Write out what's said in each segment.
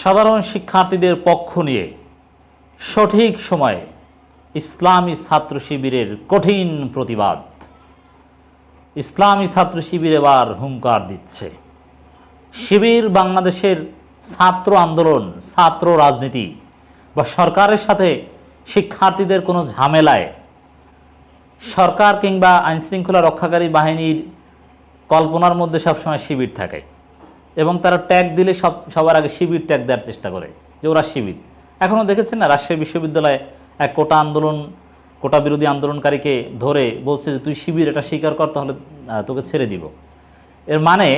সাধারণ শিক্ষার্থীদের পক্ষ নিয়ে সঠিক সময়ে ইসলামী ছাত্র শিবিরের কঠিন প্রতিবাদ। ইসলামী ছাত্র শিবির এবার হুঙ্কার দিচ্ছে। শিবির বাংলাদেশের ছাত্র আন্দোলন, ছাত্র রাজনীতি বা সরকারের সাথে শিক্ষার্থীদের কোনো ঝামেলায় সরকার কিংবা আইনশৃঙ্খলা রক্ষাকারী বাহিনীর কল্পনার মধ্যে সবসময় শিবির থাকে। এবং তারা ট্যাগ দিলে সব, সবার আগে শিবির ট্যাগ দেওয়ার চেষ্টা করে, যে ওরা শিবির। এখনও দেখেছেন না, রাজশাহী বিশ্ববিদ্যালয়ে এক কোটা আন্দোলন, কোটা বিরোধী আন্দোলনকারীকে ধরে বলছে যে, তুই শিবির, এটা স্বীকার কর, তাহলে তোকে ছেড়ে দিব। এর মানে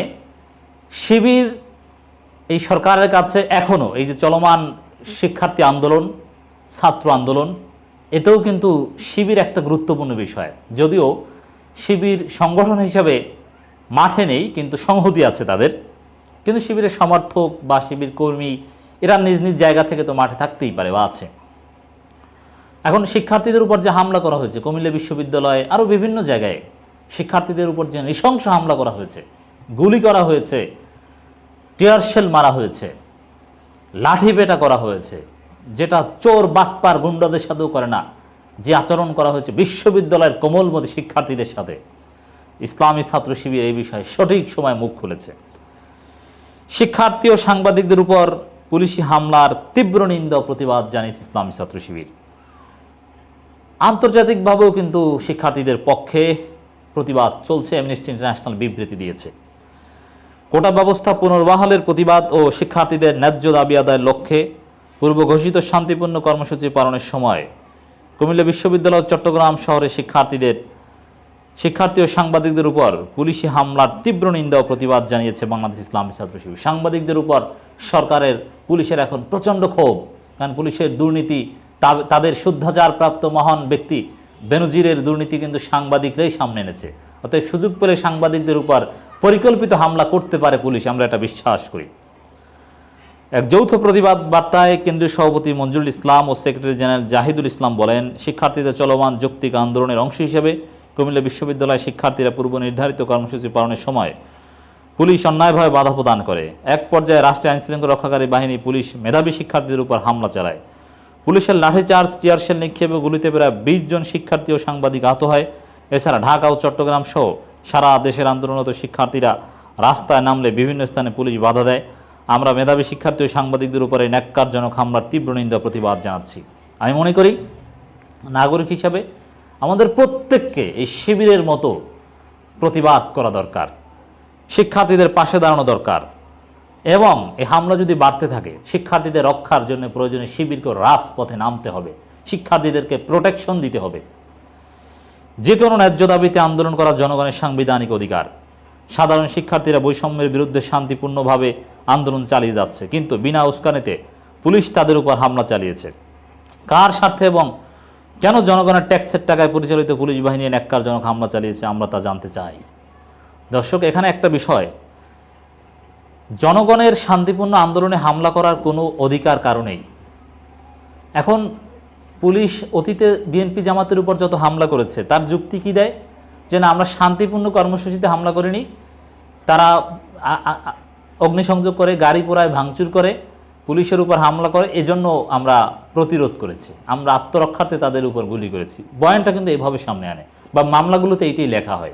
শিবির এই সরকারের কাছে এখনও এই যে চলমান শিক্ষার্থী আন্দোলন, ছাত্র আন্দোলন, এতেও কিন্তু শিবির একটা গুরুত্বপূর্ণ বিষয়। যদিও শিবির সংগঠন হিসাবে মাঠে নেই, কিন্তু সংহতি আছে তাদের। কিন্তু শিবিরের সমর্থক বা শিবির কর্মী, এরা নিজ নিজ জায়গা থেকে তো মাঠে থাকতেই পারে বা আছে। এখন শিক্ষার্থীদের উপর যে হামলা করা হয়েছে, কুমিল্লা বিশ্ববিদ্যালয়ে আরও বিভিন্ন জায়গায় শিক্ষার্থীদের উপর যে নৃশংস হামলা করা হয়েছে, গুলি করা হয়েছে, টিয়ার শেল মারা হয়েছে, লাঠি পেটা করা হয়েছে, যেটা চোর বাটপার গুন্ডাদের সাথেও করে না, যে আচরণ করা হয়েছে বিশ্ববিদ্যালয়ের কোমলমতি শিক্ষার্থীদের সাথে। ইসলামী ছাত্র শিবির এই বিষয়ে সঠিক সময় মুখ খুলেছে। শিক্ষার্থী ও সাংবাদিকদের উপর পুলিশি হামলার তীব্র নিন্দা প্রতিবাদ জানিয়েছে ইসলামী ছাত্র শিবির। আন্তর্জাতিকভাবেও কিন্তু শিক্ষার্থীদের পক্ষে প্রতিবাদ চলছে অ্যামনেস্টি ইন্টারন্যাশনাল বিবৃতি দিয়েছে। কোটা ব্যবস্থা পুনর্বহালের প্রতিবাদ ও শিক্ষার্থীদের ন্যায্য দাবি আদায়ের লক্ষ্যে পূর্ব ঘোষিত শান্তিপূর্ণ কর্মসূচি পালনের সময় কুমিল্লা বিশ্ববিদ্যালয় চট্টগ্রাম শহরে শিক্ষার্থীদের শিক্ষার্থী ও সাংবাদিকদের উপর পুলিশি হামলার তীব্র নিন্দা ও প্রতিবাদ জানিয়েছে বাংলাদেশ ইসলামী ছাত্র শিবির। সাংবাদিকদের উপর সরকারের পুলিশের এখন প্রচণ্ড ক্ষোভ, কারণ পুলিশের দুর্নীতি তাদের শুদ্ধাচারপ্রাপ্ত মহান ব্যক্তি বেনজিরের দুর্নীতি কিন্তু সাংবাদিকরাই সামনে এনেছে। অতএব সুযোগ পেলে সাংবাদিকদের উপর পরিকল্পিত হামলা করতে পারে পুলিশ, আমরা এটা বিশ্বাস করি। এক যৌথ প্রতিবাদ বার্তায় কেন্দ্রীয় সভাপতি মঞ্জুরুল ইসলাম ও সেক্রেটারি জেনারেল জাহিদুল ইসলাম বলেন, শিক্ষার্থীদের চলমান যৌক্তিক আন্দোলনের অংশ হিসেবে কুমিল্লা বিশ্ববিদ্যালয়ের শিক্ষার্থীরা পূর্ব নির্ধারিত কর্মসূচি পালনের সময় পুলিশ অন্যায়ভাবে বাধা প্রদান করে। এক পর্যায়ে রাষ্ট্রীয় আইনশৃঙ্খলা রক্ষাকারী বাহিনী পুলিশ মেধাবী শিক্ষার্থীদের উপর হামলা চালায়। পুলিশের লাঠিচার্জ টিয়ারশেল নিক্ষেপ গুলিতে প্রায় বিশ জন শিক্ষার্থী ও সাংবাদিক আহত হয়। এছাড়া ঢাকা ও চট্টগ্রাম সহ সারা দেশের আন্দোলনরত শিক্ষার্থীরা রাস্তায় নামলে বিভিন্ন স্থানে পুলিশ বাধা দেয়। আমরা মেধাবী শিক্ষার্থী ও সাংবাদিকদের উপরে ন্যাক্কারজনক হামলার তীব্র নিন্দা প্রতিবাদ জানাচ্ছি। আমি মনে করি, নাগরিক হিসাবে প্রত্যেককে এই শিবিরের মতো প্রতিবাদ করা দরকার, শিক্ষার্থীদের পাশে দাঁড়ানো দরকার, এবং এই হামলা যদি বাড়তে থাকে, শিক্ষার্থীদের রক্ষার জন্য প্রয়োজনে শিবিরকে রাজপথে নামতে হবে, শিক্ষার্থীদেরকে প্রোটেকশন দিতে হবে। যে কোনো ন্যায্য দাবিতে আন্দোলন করা জনগণের সাংবিধানিক অধিকার। সাধারণ শিক্ষার্থীরা বৈষম্যের বিরুদ্ধে শান্তিপূর্ণভাবে আন্দোলন চালিয়ে যাচ্ছে, কিন্তু বিনা উস্কানিতে পুলিশ তাদের উপর হামলা চালিয়েছে। কার স্বার্থে এবং কেন জনগণের ট্যাক্সের টাকায় পরিচালিত পুলিশ বাহিনী ন্যাক্কারজনক হামলা চালিয়েছে আমরা তা জানতে চাই। দর্শক, এখানে একটা বিষয়। জনগণের শান্তিপূর্ণ আন্দোলনে হামলা করার কোনো অধিকার কারণেই এখন পুলিশ অতীতে বিএনপি জামাতের উপর যত হামলা করেছে, তার যুক্তি কি দেয়? যে না, আমরা শান্তিপূর্ণ কর্মসূচিতে হামলা করিনি, তারা অগ্নিসংযোগ করে, গাড়ি পোড়ায়, ভাঙচুর করে পুলিশের উপর হামলা করে, এজন্য আমরা প্রতিরোধ করেছি। আমরা আত্মরক্ষার্থে তাদের উপর গুলি করেছি। বয়ানটা কিন্তু এইভাবে সামনে আনে বা মামলাগুলোতে এইটাই লেখা হয়।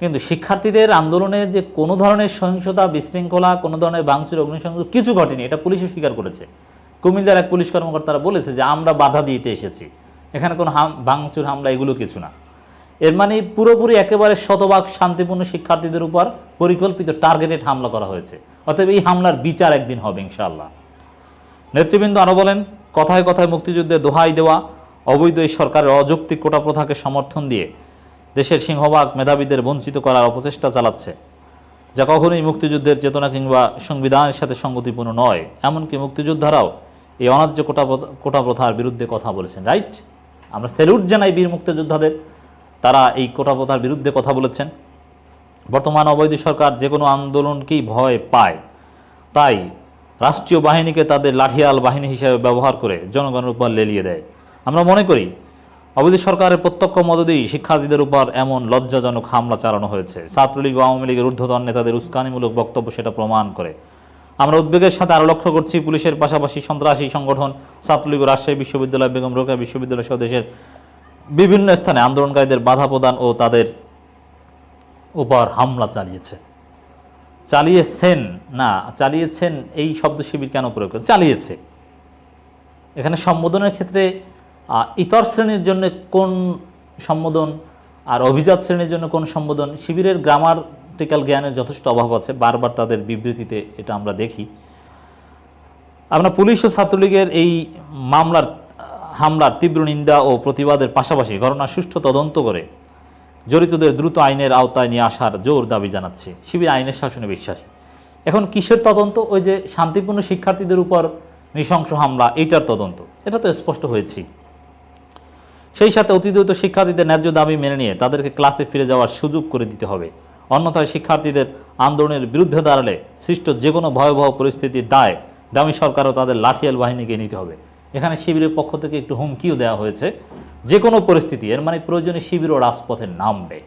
কিন্তু শিক্ষার্থীদের আন্দোলনে যে কোনো ধরনের সহিংসতা, বিশৃঙ্খলা, কোনো ধরনের ভাঙচুর, অগ্নিসংযোগ কিছু ঘটেনি, এটা পুলিশও স্বীকার করেছে। কুমিল্লার এক পুলিশ কর্মকর্তারা বলেছে যে, আমরা বাধা দিতে এসেছি। এখানে কোনো হাম, ভাঙচুর, হামলা, এগুলো কিছু না। এর মানে পুরোপুরি একেবারে শতভাগ শান্তিপূর্ণ শিক্ষার্থীদের উপর পরিকল্পিত টার্গেটেড হামলা করা হয়েছে। অতএব এই হামলার বিচার একদিন হবে, ইনশাআল্লাহ। নেতৃবৃন্দ আরও বলেন, কথায় কথায় মুক্তিযুদ্ধের দোহাই দেওয়া, অবৈধ এই সরকারের অযৌক্তিক কোটা প্রথাকে সমর্থন দিয়ে দেশের সিংহভাগ মেধাবীদের বঞ্চিত করার অপচেষ্টা চালাচ্ছে। যা কখনোই মুক্তিযুদ্ধের চেতনা কিংবা সংবিধানের সাথে সঙ্গতিপূর্ণ নয়, এমনকি মুক্তিযোদ্ধারাও এই অনার্য কোটা কোটা প্রথার বিরুদ্ধে কথা বলেছেন, রাইট? আমরা স্যালুট জানাই বীর মুক্তিযোদ্ধাদের। তারা এই কোটা প্রথার বিরুদ্ধে কথা বলেছেন। বর্তমান অবৈধ সরকার যে কোনো আন্দোলনকেই ভয় পায়। তাই রাষ্ট্রীয় বাহিনীকে তাদের লাঠিয়াল বাহিনী হিসেবে ব্যবহার করে জনগণের উপর লেলিয়ে দেয়। আমরা মনে করি, অবৈধ সরকারের প্রত্যক্ষ মদতেই শিক্ষার্থীদের উপর এমন লজ্জাজনক হামলা চালানো হয়েছে। ছাত্রলীগ ও আওয়ামী লীগের ঊর্ধ্বতন নেতাদের উস্কানিমূলক বক্তব্য সেটা প্রমাণ করে। আমরা উদ্বেগের সাথে আরও লক্ষ্য করছি, পুলিশের পাশাপাশি সন্ত্রাসী সংগঠন, ছাত্রলীগ রাজশাহী বিশ্ববিদ্যালয়, বেগম রোকেয়া বিশ্ববিদ্যালয় সহ দেশের বিভিন্ন স্থানে আন্দোলনকারীদের বাধা প্রদান ও তাদের উপর হামলা চালিয়েছে। চালিয়েছেন না, চালিয়েছেন এই শব্দ শিবির কেন প্রয়োগ করে? চালিয়েছে। এখানে সম্বোধনের ক্ষেত্রে ইতর শ্রেণির জন্য কোন সম্বোধন আর অভিজাত শ্রেণির জন্য কোন সম্বোধন? শিবিরের গ্রামার্টিক্যাল জ্ঞানের যথেষ্ট অভাব আছে, বারবার তাদের বিবৃতিতে এটা আমরা দেখি। আমরা পুলিশ ও ছাত্রলীগের এই মামলার হামলার তীব্র নিন্দা ও প্রতিবাদের পাশাপাশি ঘটনার সুষ্ঠু তদন্ত করে জড়িতদের দ্রুত আইনের আওতায় নিয়ে আসার জোর দাবি জানাচ্ছে শিবির আইনের শাসনে বিশ্বাসী। এখন কিসের তদন্ত? ওই যে শান্তিপূর্ণ শিক্ষার্থীদের উপর নৃশংস হামলা, এইটার তদন্ত। এটা তো স্পষ্ট হয়েছি। সেই সাথে অতিদ্রুত শিক্ষার্থীদের ন্যায্য দাবি মেনে নিয়ে তাদেরকে ক্লাসে ফিরে যাওয়ার সুযোগ করে দিতে হবে। অন্যথায় শিক্ষার্থীদের আন্দোলনের বিরুদ্ধে দাঁড়ালে সৃষ্ট যে কোনো ভয়াবহ পরিস্থিতির দায় দামি সরকারও তাদের লাঠিয়াল বাহিনীকে নিতে হবে। এখানে শিবিরের পক্ষ থেকে একটু হুমকিও দেওয়া হয়েছে। যে কোনো পরিস্থিতি এর মানে প্রয়োজনে শিবিরও রাজপথে নামবে